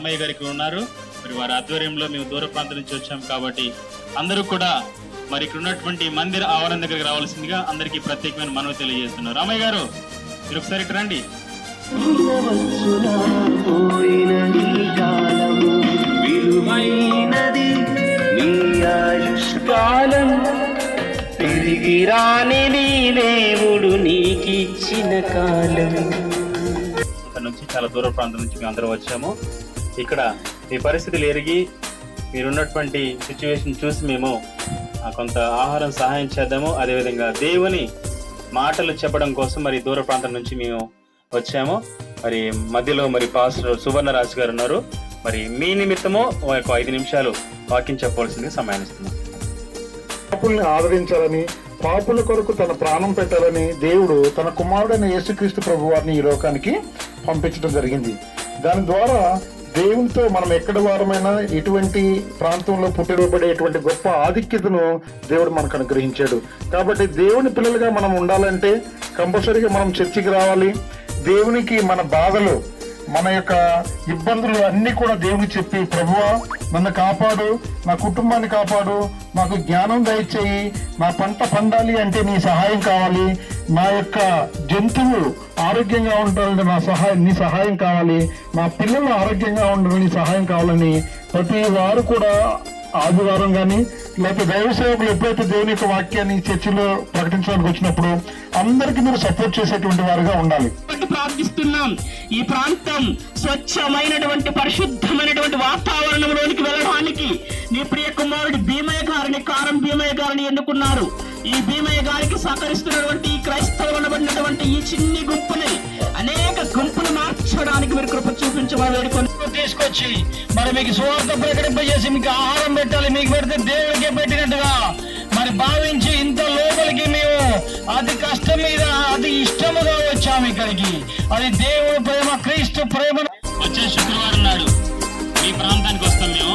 రామయ్య గారు ఇక్కడ ఉన్నారు. మరి వారి ఆధ్వర్యంలో మేము దూర ప్రాంతం నుంచి వచ్చాం కాబట్టి అందరూ కూడా మరి ఇక్కడ ఉన్నటువంటి మందిర ఆవరణ దగ్గరికి రావాల్సిందిగా అందరికీ ప్రత్యేకమైన మనవి తెలియజేస్తున్నారు రామయ్య గారు మీరు ఒకసారి ఇక్కడ రండి. తిరిగి రాని నీ దేవుడు నీకిచ్చిన కాలం. ఇక్కడ నుంచి చాలా దూర ప్రాంతం నుంచి మేము అందరూ వచ్చాము. ఇక్కడ మీ పరిస్థితులు ఎరిగి మీరున్నటువంటి సిచ్యువేషన్ చూసి మేము ఆ, కొంత ఆహారం సహాయం చేద్దాము. అదేవిధంగా దేవుని మాటలు చెప్పడం కోసం మరి దూర ప్రాంతం నుంచి మేము వచ్చాము. మరి మధ్యలో మరి పాస్టర్ సువర్ణ రాజు గారు ఉన్నారు. మరి మీ నిమిత్తము ఒక ఐదు నిమిషాలు వాక్యం చెప్పవలసింది సమయం ఇస్తున్నాం. పాపుల్ని ఆదరించాలని పాపుల కొరకు తన ప్రాణం పెట్టాలని దేవుడు తన కుమారుడైన యేసుక్రీస్తు ప్రభు వారిని ఈ లోకానికి పంపించడం జరిగింది. దాని ద్వారా దేవునితో మనం ఎక్కడ వారమైనా ఎటువంటి ప్రాంతంలో పుట్టినబడేటువంటి గొప్ప ఆధిక్యతను దేవుడు మనకు అనుగ్రహించాడు. కాబట్టి దేవుని పిల్లలుగా మనం ఉండాలంటే కంపల్సరీగా మనం చర్చికి రావాలి. దేవునికి మన బాధలు మన యొక్క ఇబ్బందులు అన్ని కూడా దేవుడికి చెప్పి ప్రభువా నన్ను కాపాడు నా కుటుంబాన్ని కాపాడు నాకు జ్ఞానం దయచేయి నా పంట పండాలి అంటే నీ సహాయం కావాలి నా యొక్క జంతువు ఆరోగ్యంగా ఉండాలంటే నా సహాయం నీ సహాయం కావాలి నా పిల్లలు ఆరోగ్యంగా ఉండాలని నీ సహాయం కావాలని ప్రతి వారు కూడా ఆదివారం కానీ లేకపోతే దైవ సేవకులు ఎప్పుడైతే దేవుని యొక్క వాక్యాన్ని చర్చిలో ప్రకటించడానికి వచ్చినప్పుడు అందరికి మీరు సపోర్ట్ చేసేటువంటి వారుగా ఉండాలి. ప్రార్థిస్తున్నాం. ఈ ప్రాంతం స్వచ్ఛమైనటువంటి పరిశుద్ధమైనటువంటి వాతావరణంలోనికి వెళ్ళడానికి నీ ప్రియ కుమారుడు భీమయ్య గారిని కారం భీమయ్య గారిని ఎన్నుకున్నారు. ఈ భీమయ్య గారికి సహకరిస్తున్నటువంటి ఈ క్రైస్తవులు ఈ చిన్ని గుంపుని అనేక గుంపులు మార్చడానికి మీరు కృప చూపించమని తీసుకొచ్చి మరి మీకు సువార్త ప్రకటింపజేసి మీకు ఆహారం పెట్టాలి మీకు పెడితే దేవుడికే పెట్టినట్టుగా. మరి భావించి ఇంత లోపలికి మేము అతి కష్టం మీద అతి ఇష్టముగా వచ్చాము ఇక్కడికి. అది దేవుడు ప్రేమ క్రీస్తు ప్రేమ. వచ్చే శుక్రవారం నాడు మీ ప్రాంతానికి వస్తాం మేము.